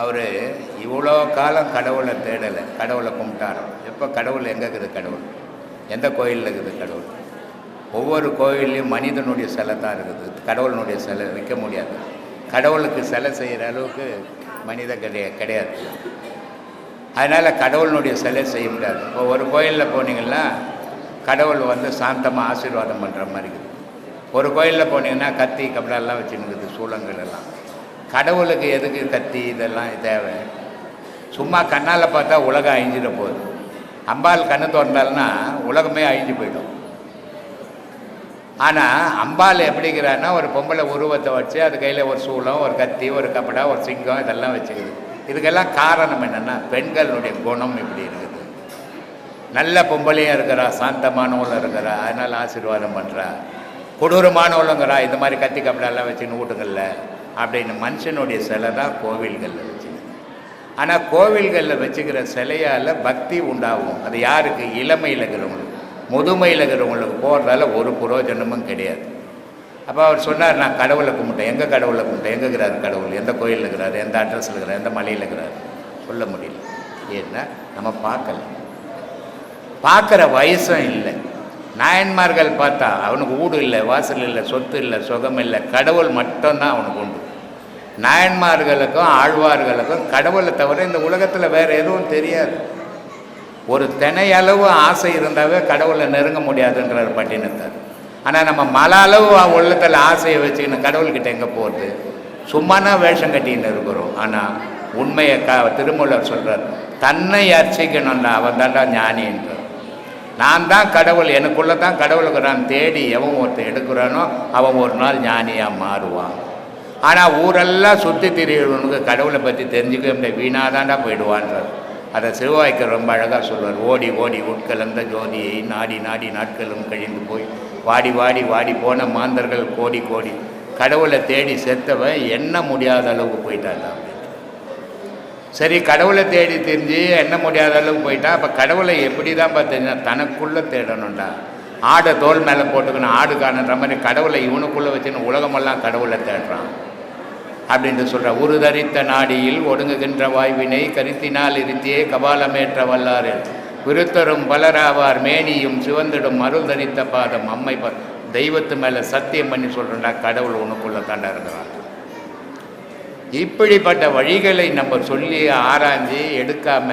அவர் இவ்வளோ காலம் கடவுளை தேடலை. கடவுளை கும்பிட்டாரோ எப்போ கடவுள் எங்கே இருக்குது கடவுள்? எந்த கோயிலில் இருக்குது கடவுள்? ஒவ்வொரு கோயில்லையும் மனிதனுடைய சிலை தான் இருக்குது. கடவுளினுடைய சிலை வைக்க முடியாது. கடவுளுக்கு சிலை செய்கிற அளவுக்கு மனிதன் கிடையா கிடையாது. அதனால் கடவுளினுடைய சிலை செய்ய முடியாது. இப்போ ஒரு கோயிலில் போனீங்கன்னா கடவுள் வந்து சாந்தமாக ஆசீர்வாதம் பண்ணுற மாதிரி இருக்குது. ஒரு கோயிலில் போனீங்கன்னா கத்தி கபடெல்லாம் இருக்குது சூளங்கள் எல்லாம். கடவுளுக்கு எதுக்கு கத்தி இதெல்லாம் தேவை? சும்மா கண்ணால் பார்த்தா உலகம் அழிஞ்சிட போகுது. அம்பாள் கண்ணு திறந்தால்னா உலகமே அழிஞ்சு போயிடும். ஆனால் அம்பாள் எப்படிங்கிறான்னா ஒரு பொம்பளை உருவத்தை வச்சு அது கையில் ஒரு சூளம் ஒரு கத்தி ஒரு கப்படா ஒரு சிங்கம் இதெல்லாம் வச்சுக்குது. இதுக்கெல்லாம் காரணம் என்னென்னா பெண்களுடைய குணம் இப்படி இருக்குது. நல்ல பொம்பளையும் இருக்கிறா சாந்தமானவளும் இருக்கிறா அதனால் ஆசீர்வாதம் பண்ணுறா கொடூரமானவளுங்கிறா இந்த மாதிரி கத்தி கப்படெல்லாம் வச்சுன்னு வீட்டுகளில் அப்படின்னு மனுஷனுடைய சிலை தான் கோவில்களில் வச்சுக்கிறது ஆனால் கோவில்களில் வச்சுக்கிற சிலையால் பக்தி உண்டாகும். அது யாருக்கு? இளமையில் இருக்கிறவங்களுக்கு. முதுமையில் இருக்கிறவங்களுக்கு போடுறதால ஒரு புரோஜனமும் கிடையாது. அப்போ அவர் சொன்னார் நான் கடவுளை கும்பிட்டேன். எங்கே கடவுளை கும்பிட்டேன்? எங்கே இருக்கிறாரு கடவுள்? எந்த கோயிலில் இருக்கிறாரு? எந்த அட்ரஸில் இருக்கிறார்? எந்த மலையில் இருக்கிறாரு? சொல்ல முடியல. ஏன்னா நம்ம பார்க்கல. பார்க்குற வயசும் இல்லை. நாயன்மார்கள் பார்த்தா அவனுக்கு வீடு இல்லை வாசல் இல்லை சொத்து இல்லை சுகம் இல்லை. கடவுள் மட்டும்தான் அவனுக்கு உண்டு. நாயன்மார்களுக்கும் ஆழ்வார்களுக்கும் கடவுளை தவிர இந்த உலகத்தில் வேறு எதுவும் தெரியாது. ஒரு தினையளவு ஆசை இருந்தாவே கடவுளை நெருங்க முடியாதுன்றார் பட்டினத்தார் ஆனால் நம்ம மல அளவு உள்ளத்தில் ஆசையை வச்சுக்கின்னு கடவுள்கிட்ட எங்கே போகிறது சும்மானா வேஷம் கட்டின்னு இருக்கிறோம். ஆனால் உண்மையை க திருமூலர் சொல்கிறார் தன்னை அர்ச்சிக்கணும்டா அவன் தாண்டா ஞானின்ற நான் தான் கடவுள் எனக்குள்ளே தான் கடவுளுக்கு நான் தேடி எவன் ஒருத்தன் எடுக்கிறானோ அவன் ஒரு நாள் ஞானியாக மாறுவான். ஆனால் ஊரெல்லாம் சுற்றி திரிகிறவனுக்கு கடவுளை பற்றி தெரிஞ்சுக்க முடியாது. வீணாதாண்டா போயிடுவான்றார். அதை சிறுவாய்க்கு ரொம்ப அழகாக சொல்வார். ஓடி ஓடி உட்கலந்த ஜோதியை நாடி நாடி நாட்களும் கழிந்து போய் வாடி வாடி வாடி போன மாந்தர்கள் கோடி கோடி. கடவுளை தேடி செத்தவன் என்ன முடியாத அளவுக்கு போயிட்டாங்க சரி கடவுளை தேடி தெரிஞ்சு எண்ண முடியாத அளவுக்கு போயிட்டா அப்போ கடவுளை எப்படி தான் பார்த்தீங்கன்னா தனக்குள்ளே தேடணும்டா. ஆடை தோல் மேலே போட்டுக்கணும் ஆடு காணுன்ற மாதிரி கடவுளை இவனுக்குள்ளே வச்சுன்னு உலகமெல்லாம் கடவுளை தேடுறான். அப்படின்ட்டு சொல்கிற உரு தரித்த நாடியில் ஒடுங்குகின்ற வாய்வினை கருத்தினால் இருத்தியே கபாலமேற்ற வல்லாறு. விருத்தரும் பலராவார் மேனியும் சிவந்திடும் அருள் தரித்த பாதம். அம்மை ப தெய்வத்து மேலே சத்தியம் பண்ணி சொல்கிறேன்டா கடவுள் உனக்குள்ளே தாண்டா இருக்கிறான். இப்படிப்பட்ட வழிகளை நம்ம சொல்லி ஆராய்ஞ்சு எடுக்காம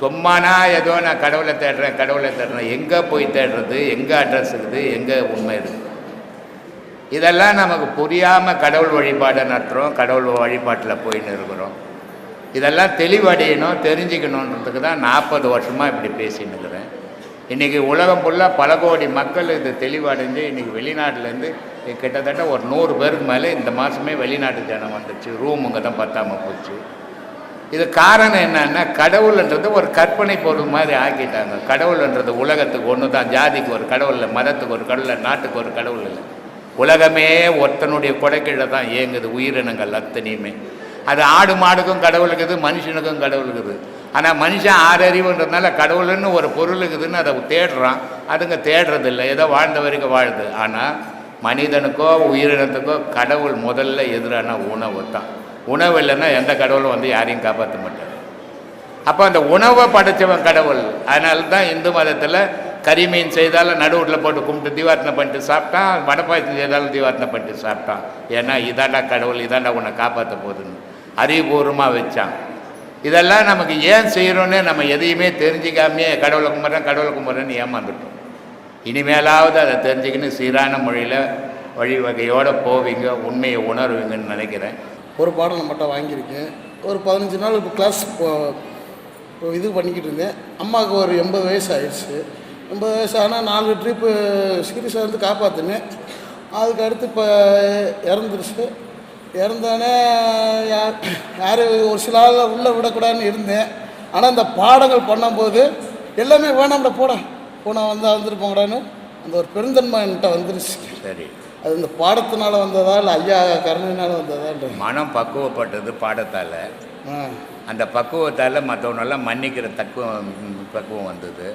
சும்மானா ஏதோ நான் கடவுளை தேடுறேன் கடவுளை தேடுறேன். எங்கே போய் தேடுறது எங்கே அட்ரஸ் இருக்குது எங்கே உண்மை இருக்குது? இதெல்லாம் நமக்கு புரியாமல் கடவுள் வழிபாடை நடத்துகிறோம் கடவுள் வழிபாட்டில் போயின்னு இருக்கிறோம் இதெல்லாம் தெளிவடையணும் தெரிஞ்சுக்கணுன்றதுக்கு தான் நாற்பது வருஷமாக இப்படி பேசின்னு இருக்கிறேன். இன்றைக்கி உலகம் ஃபுல்லாக பல கோடி மக்கள் இது தெளிவடைஞ்சு இன்றைக்கி வெளிநாட்டிலேருந்து கிட்டத்தட்ட ஒரு நூறு பேருக்கு மேலே இந்த மாதமே வெளிநாட்டு ஜனம் வந்துச்சு. ரூமுங்க தான் பத்தாமல் போச்சு. இது காரணம் என்னன்னா கடவுள்ன்றது ஒரு கற்பனை பொருள் மாதிரி ஆக்கிட்டாங்க. கடவுள்ன்றது உலகத்துக்கு ஒன்று தான் ஜாதிக்கு ஒரு கடவுள் இல்லை மதத்துக்கு ஒரு கடவுள் இல்லை நாட்டுக்கு ஒரு கடவுள் இல்லை. உலகமே ஒருத்தனுடைய கொடைக்கீழே தான் இயங்குது. உயிரினங்கள் அத்தனையுமே. அது ஆடு மாடுக்கும் கடவுள் இருக்குது மனுஷனுக்கும் கடவுள் இருக்குது. ஆனால் மனுஷன் ஆறறிவுன்றதுனால கடவுள்னு ஒரு பொருள் இருக்குதுன்னு அதை தேடுறான். அதுங்க தேடுறதில்லை. ஏதோ வாழ்ந்த வரைக்கும் வாழுது. ஆனால் மனிதனுக்கோ உயிரினத்துக்கோ கடவுள் முதல்ல எதிரான உணவு தான். உணவு இல்லைன்னா எந்த கடவுளும் வந்து யாரையும் காப்பாற்ற மாட்டார். அப்போ அந்த உணவை படைச்சவன் கடவுள். அதனால தான் இந்து மதத்தில் கரிமீன் செய்தாலும் நடுவில் போட்டு கும்பிட்டு தீவார்த்தனை பண்ணிட்டு சாப்பிட்டான் வடப்பாயத்தம் செய்தாலும் தீவார்த்தனை பண்ணிட்டு சாப்பிட்டான் ஏன்னா இதாண்டா கடவுள் இதாண்டா உன்னை காப்பாற்ற போகுதுன்னு அறிவுபூர்வமாக வச்சான். இதெல்லாம் நமக்கு ஏன் செய்கிறோன்னு நம்ம எதையுமே தெரிஞ்சிக்காமையே கடவுளை கும்பிட்றேன் கடவுளை கும்பிட்றேன்னு ஏமாந்துட்டோம். இனிமேலாவது அதை தெரிஞ்சுக்கின்னு சீரான மொழியில் வழிவகையோடு போவீங்க உண்மையை உணர்வீங்கன்னு நினைக்கிறேன். ஒரு பாடம் நம்மகிட்ட வாங்கியிருக்கேன். ஒரு பதினஞ்சு நாள் இப்போ கிளாஸ் இப்போ இது பண்ணிக்கிட்டு இருந்தேன். அம்மாவுக்கு ஒரு எண்பது வயசு ஆயிடுச்சு. எண்பது வயசு ஆனால் நாலு ட்ரிப்பு சீரியஸாக இருந்து காப்பாற்றினேன் அதுக்கு அடுத்து இப்போ இறந்துருச்சு. இறந்தோடனே யார் யார் ஒரு சில ஆள் உள்ளே விடக்கூடாதுன்னு இருந்தேன். ஆனால் இந்த பாடங்கள் பண்ணும்போது எல்லாமே வேணாம்ல போட. போன வந்தால் வந்துட்டு போங்கடான்னு அந்த ஒரு பெருந்தன்மை என்கிட்ட வந்துருச்சு. சரி. அது இந்த பாடத்தினால வந்ததா இல்லை ஐயா கருணையினால வந்ததான்ற? மனம் பக்குவப்பட்டது பாடத்தால். அந்த பக்குவத்தால் மற்றவனெல்லாம் மன்னிக்கிற தக்குவம் பக்குவம் வந்தது.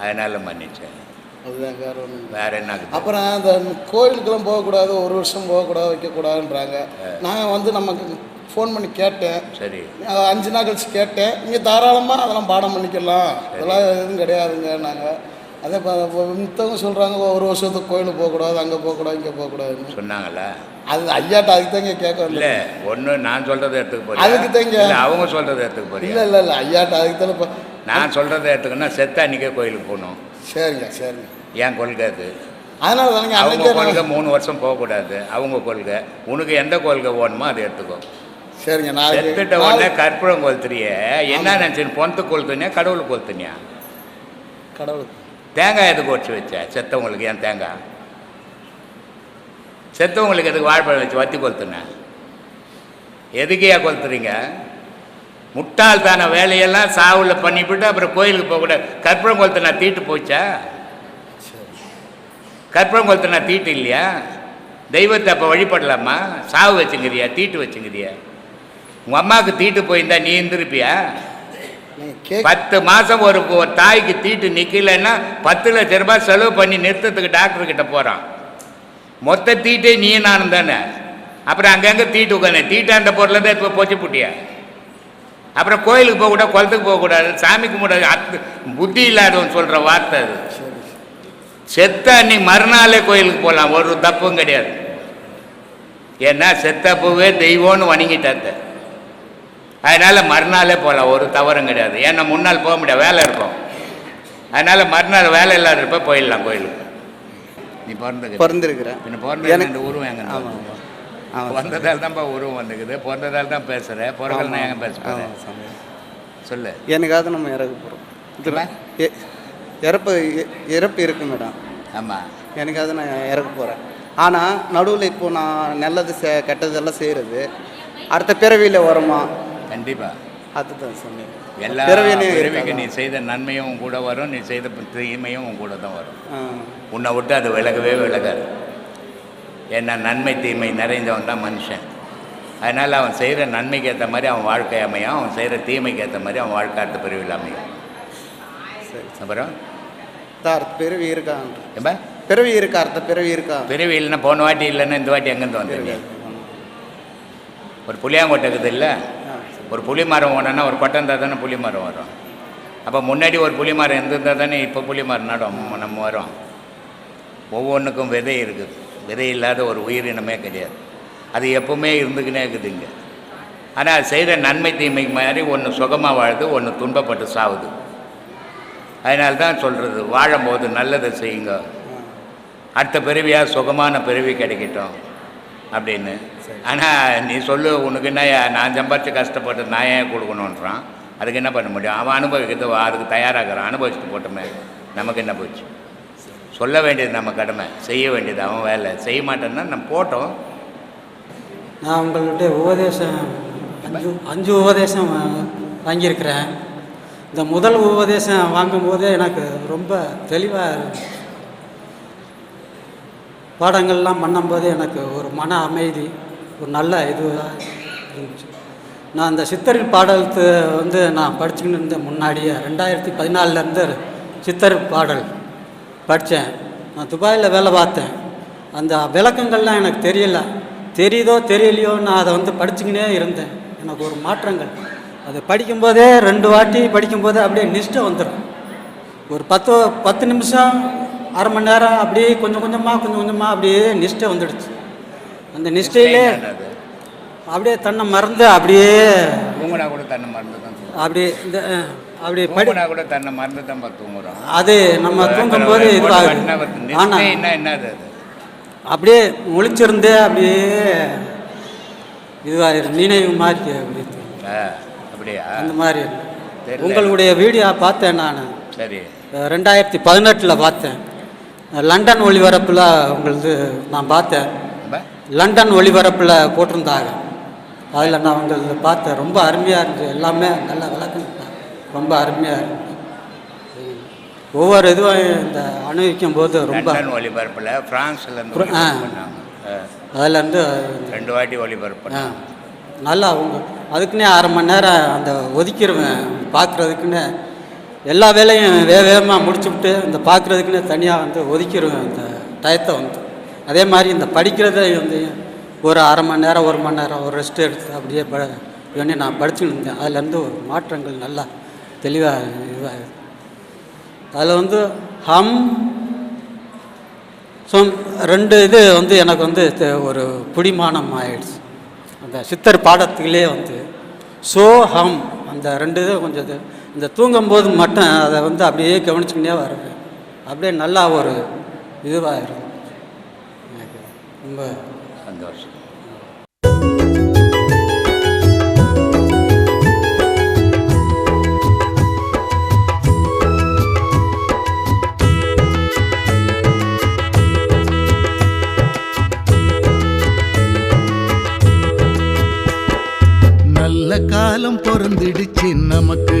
அதனால் மன்னிச்சேன். அதுதான் காரணம். வேற என்ன? அப்புறம் அந்த கோயிலுக்கெல்லாம் போகக்கூடாது ஒரு வருஷம் போகக்கூடாது வைக்கக்கூடாதுன்றாங்க நான் வந்து நமக்கு ஃபோன் பண்ணி கேட்டேன். சரி. அஞ்சு நாள் கழிச்சு கேட்டேன். நீங்கள் தாராளமாக அதெல்லாம் பாடம் பண்ணிக்கலாம். அதெல்லாம் எதுவும் கிடையாதுங்க நாங்கள் அதே மித்தவங்க சொல்கிறாங்க ஒரு வருஷத்துக்கு கோயிலுக்கு போகக்கூடாது அங்கே போகக்கூடாது இங்கே போகக்கூடாதுன்னு. சொன்னாங்களா அது ஐயாட்ட அதுக்கு தாங்க கேட்க இல்ல ஒண்ணு நான் சொல்றதை எடுத்துக்க போறியா? அதுக்கு தாங்க. அவங்க சொல்றதை எடுத்துக்க போறியா? இல்லை இல்லை இல்லை ஐயாட்ட அதுக்கு தானே இப்போ நான் சொல்றதை எடுத்துக்கன்னா செத்த அன்னைக்கே கோயிலுக்கு போகணும். சரிங்க சரிங்க. ஏன் கொள்கை அது? அதனால தானங்க அவங்க கொள்கை நான் மூணு வருஷம் போகக்கூடாது அவங்க கொள்கை. உனக்கு எந்த கொள்கை வேணுமோ அதை எடுத்துக்கோ சரிங்க செத்துட்ட நாளைக்கு உடனே கற்பூரம் கொளுத்துறிய. என்ன நினச்சின்னு பொணத்து கொளுத்துனியா கடவுள் கொளுத்துனியா? கடவுளுக்கு. தேங்காய் எதுக்கு உடச்சி வச்ச? செத்தவங்களுக்கு ஏன் தேங்காய்? செத்தவங்களுக்கு எதுக்கு வாழைப்பழம் வச்சு வத்தி கொளுத்துனேன் எதுக்கையா கொளுத்துறீங்க? முட்டாள்தான வேலையெல்லாம் சாவில் பண்ணிவிட்டு அப்புறம் கோயிலுக்கு போகக்கூடாது கற்பூரம் கொளுத்துனா தீட்டு போச்சா? கற்பூரம் கொளுத்துனா தீட்டு இல்லையா? தெய்வத்தை அப்போ வழிபடலாமா? சாவு வச்சுங்கிறியா? தீட்டு வச்சுங்கிறியா? உங்கள் அம்மாவுக்கு தீட்டு போயிருந்தா நீ இருந்திருப்பியா பத்து மாதம் ஒரு தாய்க்கு தீட்டு நிற்கலைன்னா பத்து லட்ச ரூபாய் செலவு பண்ணி நிறுத்தத்துக்கு டாக்டர் கிட்ட போகிறான் மொத்த தீட்டே நீ நானும் தானே. அப்புறம் அங்கங்கே தீட்டு உட்காந்து தீட்டாண்ட பொருளை தான் இப்போ போச்சு புட்டியா? அப்புறம் கோயிலுக்கு போகக்கூடாது குளத்துக்கு போகக்கூடாது சாமி கும்பிடாது அத்து புத்தி இல்லாதவன் சொல்கிற வார்த்தை அது. செத்த அன்னைக்கு மறுநாளே கோயிலுக்கு போகலாம் ஒரு தப்பும் கிடையாது. ஏன்னா செத்த பூவே தெய்வம்னு வணங்கிட்டாத்த. அதனால மறுநாளே போகலாம் ஒரு தவறும் கிடையாது. ஏன்னா முன்னால் போக முடியாது. வேலை இருக்கும். அதனால மறுநாள் வேலை இல்லாத இருப்ப போயிடலாம் கோயிலுக்கு. நீ பிறந்த பிறந்திருக்கிறேன் பின்ன பிறந்த எனக்கு- இந்த உருவம் எங்க ஆமாம் ஆமாம் ஆமாம் பிறந்ததால் தான்ப்பா உருவம் வந்துக்குது பிறந்ததால் தான் பேசுகிறேன் பிறகு நான் எங்க பேச போகிறேன் ஆமாம் சாமி சொல்லு. எனக்காக நம்ம இறக்க போகிறோம் இதுல? இறப்பு இ- இறப்பு இருக்கு மேடம். ஆமாம் எனக்காக நான் இறக்க போகிறேன் ஆனால் நடுவில் இப்போ நான் நல்லது செ கெட்டதெல்லாம் செய்கிறது அடுத்த பிறவியில் வருமா? கண்டிப்பாக அதுதான் சாமி எல்லா பிறவிக்கு நீ? செய்த நன்மையும் உன் கூட வரும் நீ செய்த தீமையும் உன் கூட தான் வரும். உன்னை விட்டு அது விலகவே விலகாது. ஏன்னா நன்மை தீமை நிறைந்தவன் தான் மனுஷன். அதனால் அவன் செய்கிற நன்மைக்கு ஏற்ற மாதிரி அவன் வாழ்க்கை அமையும். அவன் செய்கிற தீமைக்கு ஏற்ற மாதிரி அவன் வாழ்க்கை அடுத்த பிரிவில் அமையும். சரி. அப்புறம்? பிறவி இருக்கான்ற ஏம்பா? பிறவி இருக்கா? அடுத்த பிறவி இருக்கா? பிறவி இல்லைன்னா போன வாட்டி இல்லைன்னா இந்த வாட்டி எங்கேருந்து வந்தீங்க ஒரு புளியாங்கொட்டை இருக்குது இல்லை. ஒரு புளி மரம் ஓடனா ஒரு கொட்டை இருந்தால் தானே புளி மரம் வரும். அப்போ முன்னாடி ஒரு புளி மரம் இருந்திருந்தால் தானே இப்போ புளி மரம் நடும். நம்ம வரோம். ஒவ்வொன்றுக்கும் விதை இருக்குது. விதை இல்லாத ஒரு உயிரினமே கிடையாது. அது எப்பவுமே இருந்துக்கினே இருக்குதுங்க ஆனால் அது செய்கிற நன்மை தீமைக்கு மாதிரி ஒன்று சுகமாக வாழுது ஒன்று துன்பப்பட்டு சாவுது. அதனால தான் சொல்கிறது வாழும்போது நல்லதை செய்யுங்க. அடுத்த பிறவியாக சுகமான பிறவி கிடைக்கட்டும். அப்படின்னு. ஆனால் நீ சொல்லு உனக்கு என்ன நான் சம்பாரிச்சு கஷ்டப்பட்டு நான் ஏன் கொடுக்கணுன்றான் அதுக்கு என்ன பண்ண முடியும்? அவன் அனுபவிக்கிறது அதுக்கு தயாராகிறான். அனுபவிச்சுட்டு போட்டோமே நமக்கு என்ன போச்சு? சொல்ல வேண்டியது நம்ம கடமை. செய்ய வேண்டியது அவன் வேலை. செய்ய மாட்டேன்னா நம்ம போட்டோம். நான் உங்களுடைய உபதேசம் அஞ்சு அஞ்சு உபதேசம் வாங்கியிருக்கிறேன். இந்த முதல் உபதேசம் வாங்கும்போதே எனக்கு ரொம்ப தெளிவாக பாடங்கள்லாம் பண்ணும்போது எனக்கு ஒரு மன அமைதி ஒரு நல்ல இதுவாக இருந்துச்சு. நான் அந்த சித்தரில் பாடலத்தை வந்து நான் படிச்சுக்கிட்டு இருந்த முன்னாடியே ரெண்டாயிரத்தி பதினாலிருந்து சித்தர் பாடல் படித்தேன். நான் துபாயில் வேலை பார்த்தேன். அந்த விளக்கங்கள்லாம் எனக்கு தெரியல. தெரியுதோ தெரியலையோ நான் அதை வந்து படிச்சுக்கினே இருந்தேன். எனக்கு ஒரு மாற்றங்கள். அதை படிக்கும்போதே ரெண்டு வாட்டி படிக்கும்போதே அப்படியே நிஷ்டை வந்துடும். ஒரு பத்து பத்து நிமிஷம் அரை மணி நேரம் அப்படியே கொஞ்சம் கொஞ்சமாக கொஞ்சம் கொஞ்சமாக அப்படியே நிஷ்டை வந்துடுச்சு. அந்த நிஷ்டையிலே அப்படியே தன்னை மறந்து அப்படியே தூங்குனா கூட தன்னை மறந்து தான். அப்படியே இந்த அப்படியே படி தூங்குனா கூட தன்னை மறந்து தான் தூங்குறோம் அது நம்ம தூங்கும்போது இதுவாகுது ஆனால் என்ன என்னது அது? அப்படியே முழிச்சிருந்தே அப்படியே இதுவாகிடும் நினைவு மாதிரி அப்படி அப்படியா? அந்த மாதிரி. உங்களுடைய வீடியோ பார்த்தேன் நான். சரி. ரெண்டாயிரத்தி பதினெட்டில் பார்த்தேன். லண்டன் ஒளிபரப்பில் உங்களது நான் பார்த்தேன். லண்டன் ஒளிபரப்பில் போட்டிருந்தாங்க. அதில் நான் உங்களை பார்த்தேன் ரொம்ப அருமையாக இருந்துச்சு எல்லாமே நல்லா விளக்கம் ரொம்ப அருமையாக இருந்துச்சு ஒவ்வொரு இதுவும் இந்த அனுபவிக்கும் போது ரொம்ப ஒளிபரப்பில் ஃப்ரான்ஸ்லேருந்து ஃப்ர- ஆ. பண்ணாங்க ஆ. அதுலேருந்து ரெண்டு வாட்டி ஒளிபரப்பு நல்லா அதுக்குன்னே அரை மணி நேரம் அந்த ஒதுக்கிடுவேன் பார்க்குறதுக்குன்னு எல்லா வேலையும் வேக வேகமாக முடிச்சுவிட்டு இந்த பார்க்குறதுக்குன்னு தனியாக வந்து ஒதுக்கிடுவேன் இந்த டயத்தை வந்து அதே மாதிரி இந்த படிக்கிறத வந்து ஒரு அரை மணி நேரம் ஒரு மணி நேரம் ஒரு ரெஸ்ட் எடுத்து அப்படியே ப வேண்டி நான் படிச்சுன்னு இருந்தேன். அதுலேருந்து ஒரு மாற்றங்கள் நல்லா தெளிவாக இதுவாக அதில் வந்து ஹம் ஸோ ரெண்டு இது வந்து எனக்கு வந்து ஒரு பிடிமானம் ஆயிடுச்சு. அந்த சித்தர் பாடத்துலேயே வந்து சோ ஹம் அந்த ரெண்டு இது கொஞ்சம் இது இந்த தூங்கும்போது மட்டும் அதை வந்து அப்படியே கவனிச்சுக்கிட்டே வருவேன் அப்படியே நல்லா ஒரு இதுவாக இருக்கும் எனக்கு ரொம்ப சந்தோஷம். நல்ல காலம் பொறந்துடுச்சு நமக்கு.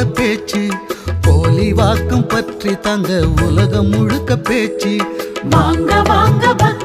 சாமியோட பேச்சு. போலி வாக்கம் பற்றி தங்க உலகம் முழுக்க பேச்சு. வாங்க வாங்க.